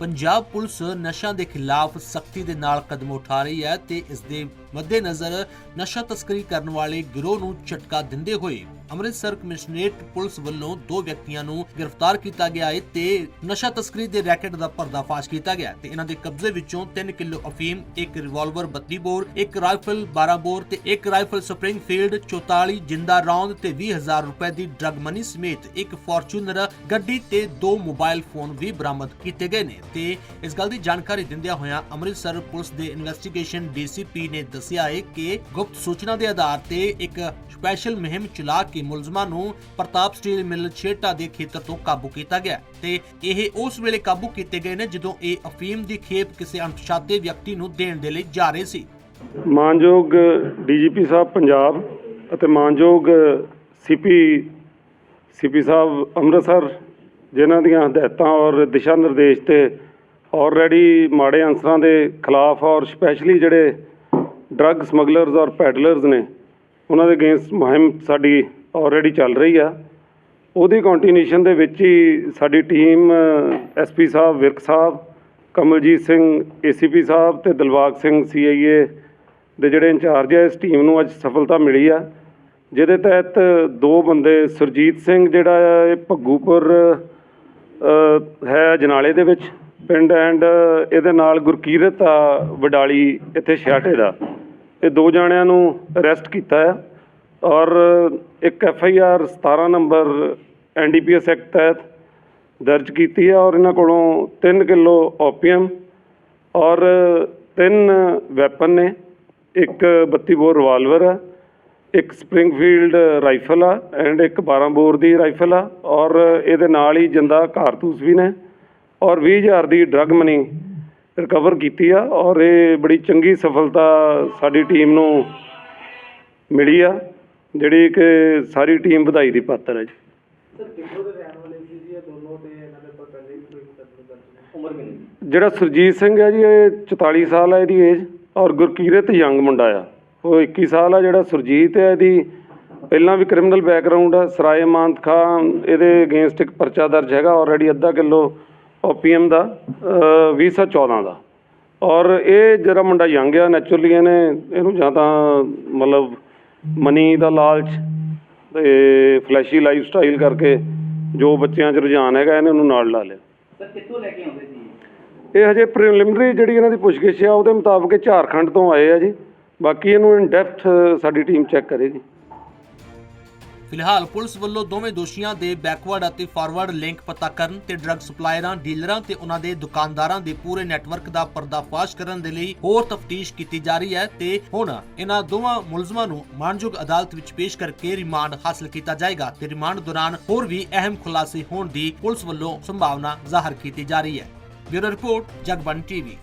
Punjab police ਨਸ਼ਿਆਂ ਦੇ ਖਿਲਾਫ ਸਖਤੀ ਦੇ ਨਾਲ ਕਦਮ ਉਠਾ ਰਹੀ ਹੈ ਤੇ ਇਸ ਦੇ ਮੱਦੇਨਜ਼ਰ ਨਸ਼ਾ ਤਸਕਰੀ ਕਰਨ ਵਾਲੇ ਗਿਰੋਹ ਨੂੰ ਝਟਕਾ ਦਿੰਦੇ ਹੋਏ ਅੰਮ੍ਰਿਤਸਰ ਕਮਿਸ਼ਨਰੇਟ ਪੁਲਿਸ ਵੱਲੋਂ ਦੋ ਵਿਅਕਤੀਆਂ ਨੂੰ ਗ੍ਰਿਫਤਾਰ ਕੀਤਾ ਗਿਆ ਹੈ ਤੇ ਨਸ਼ਾ ਤਸਕਰੀ ਦੇ ਰੈਕੇਟ ਦਾ ਪਰਦਾਫਾਸ਼ ਕੀਤਾ ਗਿਆ ਤੇ ਇਹਨਾਂ ਦੇ ਕਬਜ਼ੇ ਵਿੱਚੋਂ 3 ਕਿਲੋ ਅਫੀਮ, ਇੱਕ ਰਿਵਾਲਵਰ 32 ਬੋਰ, ਇੱਕ ਰਾਈਫਲ 12 ਬੋਰ ਤੇ ਇੱਕ ਰਾਈਫਲ ਸਪ੍ਰਿੰਗਫੀਲਡ 44 ਜਿੰਦਾ ਰੌਂਦ ਤੇ 20000 ਰੁਪਏ ਦੀ ਡਰਗ ਮਨੀ ਸਮੇਤ ਇੱਕ ਫੋਰਚੂਨਰ ਗੱਡੀ ਤੇ ਦੋ ਮੋਬਾਈਲ ਫੋਨ ਵੀ ਬਰਾਮਦ ਕੀਤੇ ਗਏ ਨੇ ਤੇ ਇਸ ਗੱਲ ਦੀ ਜਾਣਕਾਰੀ ਦਿੰਦਿਆਂ ਹੋਇਆਂ ਅੰਮ੍ਰਿਤਸਰ ਪੁਲਿਸ ਦੇ ਇਨਵੈਸਟੀਗੇਸ਼ਨ ਡੀਸੀਪੀ ਨੇ ਦੱਸਿਆ ਹੈ ਕਿ ਗੁਪਤ ਸੂਚਨਾ ਦੇ ਆਧਾਰ ਤੇ ਇੱਕ ਸਪੈਸ਼ਲ ਮੁਹਿੰਮ ਚਲਾ ਕੇ ਮੁਲਜ਼ਮਾਂ ਨੂੰ ਪ੍ਰਤਾਪ ਸਟੀਲ ਮਿਲ ਛੇਟਾ ਦੇ ਖੇਤਰ ਤੋਂ ਕਾਬੂ ਕੀਤਾ ਗਿਆ ਤੇ ਇਹ ਉਸ ਵੇਲੇ ਕਾਬੂ ਕੀਤੇ ਗਏ ਨੇ ਜਦੋਂ ਇਹ ਅਫੀਮ ਦੀ ਖੇਪ ਕਿਸੇ ਅਣਪਛਾਤੇ ਵਿਅਕਤੀ ਨੂੰ ਦੇਣ ਦੇ ਲਈ ਜਾ ਰਹੇ ਸੀ। ਮਾਨਯੋਗ ਡੀਜੀਪੀ ਸਾਹਿਬ ਪੰਜਾਬ ਅਤੇ ਮਾਨਯੋਗ ਸੀਪੀ ਸੀਪੀ ਸਾਹਿਬ ਅੰਮ੍ਰਿਤਸਰ, ਜਿਨ੍ਹਾਂ ਦੀਆਂ ਹਦਾਇਤਾਂ ਔਰ ਦਿਸ਼ਾ ਨਿਰਦੇਸ਼ ਤੇ ਆਲਰੇਡੀ ਮਾੜੇ ਅਨਸਰਾਂ ਦੇ ਖਿਲਾਫ ਔਰ ਸਪੈਸ਼ਲੀ ਜਿਹੜੇ ਡਰੱਗ ਸਮਗਲਰਸ ਔਰ ਪੈਡਲਰਸ ਨੇ, ਉਹਨਾਂ ਦੇ ਅਗੇਂਸਟ ਮੁਹਿੰਮ ਸਾਡੀ ਆਲਰੇਡੀ ਚੱਲ ਰਹੀ ਆ। ਉਹਦੀ ਕੰਟੀਨਿਊਸ਼ਨ ਦੇ ਵਿੱਚ ਹੀ ਸਾਡੀ ਟੀਮ ਐਸਪੀ ਸਾਹਿਬ, ਵਿਰਕ ਸਾਹਿਬ, ਕਮਲਜੀਤ ਸਿੰਘ ਏਸੀਪੀ ਸਾਹਿਬ ਤੇ ਦਿਲਬਾਗ ਸਿੰਘ ਸੀਆਈਏ ਦੇ ਜਿਹੜੇ ਇੰਚਾਰਜ ਆ, ਇਸ ਟੀਮ ਨੂੰ ਅੱਜ ਸਫਲਤਾ ਮਿਲੀ ਆ। ਜਿਹਦੇ ਤਹਿਤ ਦੋ ਬੰਦੇ, ਸੁਰਜੀਤ ਸਿੰਘ ਜਿਹੜਾ ਆ, ਇਹ ਭੱਗੂਪੁਰ ਹੈ ਜਨਾਲੇ ਦੇ ਵਿੱਚ ਪਿੰਡ ਐਂਡ ਇਹਦੇ ਨਾਲ ਗੁਰਕੀਰਤ ਆ, ਵਡਾਲੀ, ਇੱਥੇ ਛਿਆਟੇ ਦਾ। ਇਹ ਦੋ ਜਾਣਿਆਂ ਨੂੰ ਅਰੈਸਟ ਕੀਤਾ ਹੈ ਔਰ ਇੱਕ F I R 17 number N D P S act ਤਹਿਤ ਦਰਜ ਕੀਤੀ ਹੈ ਔਰ ਇਹਨਾਂ ਕੋਲੋਂ 3 ਕਿਲੋ ਓਪੀਅਮ ਔਰ ਤਿੰਨ ਵੈਪਨ ਨੇ, ਇੱਕ 32 ਬੋਰ ਰਿਵਾਲਵਰ ਹੈ, ਇੱਕ ਸਪ੍ਰਿੰਗਫੀਲਡ ਰਾਈਫਲ ਆ ਐਂਡ ਇੱਕ 12 ਬੋਰ ਦੀ ਰਾਈਫਲ ਆ ਔਰ ਇਹਦੇ ਨਾਲ ਹੀ ਜਿੰਦਾ ਕਾਰਤੂਸ ਵੀ ਨੇ ਔਰ 20000 ਦੀ ਡਰੱਗ ਮਨੀ ਰਿਕਵਰ ਕੀਤੀ ਆ ਔਰ ਇਹ ਬੜੀ ਚੰਗੀ ਸਫਲਤਾ ਸਾਡੀ ਟੀਮ ਨੂੰ ਮਿਲੀ ਆ। ਜਿਹੜੀ ਕਿ ਸਾਰੀ ਟੀਮ ਵਧਾਈ ਦੀ ਪਾਤਰ ਹੈ ਜੀ। ਸਰ ਕਿੱਥੋਂ ਦੇ ਰਹਿਣ ਵਾਲੇ ਸੀ ਜੀ? ਇਹ ਦੋਨੋਂ ਤੇ ਇਹਨਾਂ ਦੇ ਉੱਪਰ ਪਹਿਲੇ ਵੀ ਕੋਈ ਮੁਕੱਦਮੇ ਦਰਜ ਨੇ ਉਮਰ ਕਿੰਨੀ? ਜਿਹੜਾ ਸੁਰਜੀਤ ਸਿੰਘ ਹੈ ਜੀ ਇਹ 44 ਸਾਲ ਹੈ ਇਹਦੀ ਏਜ ਔਰ ਗੁਰਕੀਰਤ ਯੰਗ ਮੁੰਡਾ ਆ। ਉਹ 21 ਸਾਲ ਆ ਜਿਹੜਾ ਸੁਰਜੀਤ ਹੈ ਇਹਦੀ ਪਹਿਲਾਂ ਵੀ ਕ੍ਰਿਮੀਨਲ ਬੈਕਗ੍ਰਾਉਂਡ ਆ ਸਰਾਏ ਮਾਨਤ ਖਾਨ ਇਹਦੇ ਅਗੇਂਸਟ ਇੱਕ ਪਰਚਾ ਦਰਜ ਹੈਗਾ ਆਲਰੇਡੀ ਅੱਧਾ ਕਿਲੋ ਓਪੀਐਮ ਦਾ ਅ, 2014 ਦਾ। ਔਰ ਇਹ ਜਿਹੜਾ ਮੁੰਡਾ ਯੰਗ ਆ ਨੈਚੁਰਲੀ ਇਹਨੇ ਇਹਨੂੰ ਜਾਂ ਤਾਂ ਮਤਲਬ ਮਨੀ ਦਾ ਲਾਲਚ ਤੇ ਫਲੈਸ਼ੀ ਲਾਈਫ ਸਟਾਈਲ ਕਰਕੇ ਜੋ ਬੱਚਿਆਂ 'ਚ ਰੁਝਾਨ ਹੈਗਾ ਇਹਨੇ ਉਹਨੂੰ ਨਾਲ ਲਾ ਲਿਆ। ਸਰ ਕਿੱਥੋਂ ਲੈ ਕੇ ਆਉਂਦੇ ਸੀ ਇਹ? ਹਜੇ ਪ੍ਰੀਲਿਮਿਨਰੀ ਜਿਹੜੀ ਇਹਨਾਂ ਦੀ ਪੁੱਛਗਿੱਛ ਆ ਉਹਦੇ ਮੁਤਾਬਕ ਝਾਰਖੰਡ ਤੋਂ ਆਏ ਆ ਜੀ। ਬਾਕੀ ਇਹਨੂੰ ਇਨ ਡੈਪਥ ਸਾਡੀ ਟੀਮ ਚੈੱਕ ਕਰੇਗੀ। ਫਿਲਹਾਲ ਪੁਲਿਸ ਵੱਲੋਂ ਦੋਵੇਂ ਦੋਸ਼ੀਆਂ ਦੇ ਬੈਕਵਰਡ ਅਤੇ ਫਾਰਵਰਡ ਲਿੰਕ ਪਤਾ ਕਰਨ ਤੇ ਡਰੱਗ ਸਪਲਾਇਰਾਂ, ਡੀਲਰਾਂ ਤੇ ਉਹਨਾਂ ਦੇ ਦੁਕਾਨਦਾਰਾਂ ਦੇ ਪੂਰੇ ਨੈਟਵਰਕ ਦਾ ਪਰਦਾਫਾਸ਼ ਕਰਨ ਦੇ ਲਈ ਹੋਰ ਤਫਤੀਸ਼ ਕੀਤੀ ਜਾ ਰਹੀ ਹੈ ਤੇ ਹੁਣ ਇਹਨਾਂ ਦੋਵਾਂ ਮੁਲਜ਼ਮਾਂ ਨੂੰ ਮਾਨਯੋਗ ਅਦਾਲਤ ਵਿੱਚ ਪੇਸ਼ ਕਰਕੇ ਰਿਮਾਂਡ ਹਾਸਲ ਕੀਤਾ ਜਾਏਗਾ ਤੇ ਰਿਮਾਂਡ ਦੌਰਾਨ ਹੋਰ ਵੀ ਅਹਿਮ ਖੁਲਾਸੇ ਹੋਣ ਦੀ ਪੁਲਿਸ ਵੱਲੋਂ ਸੰਭਾਵਨਾ ਜ਼ਾਹਰ ਕੀਤੀ ਜਾ ਰਹੀ ਹੈ। Bureau report Jagbani TV.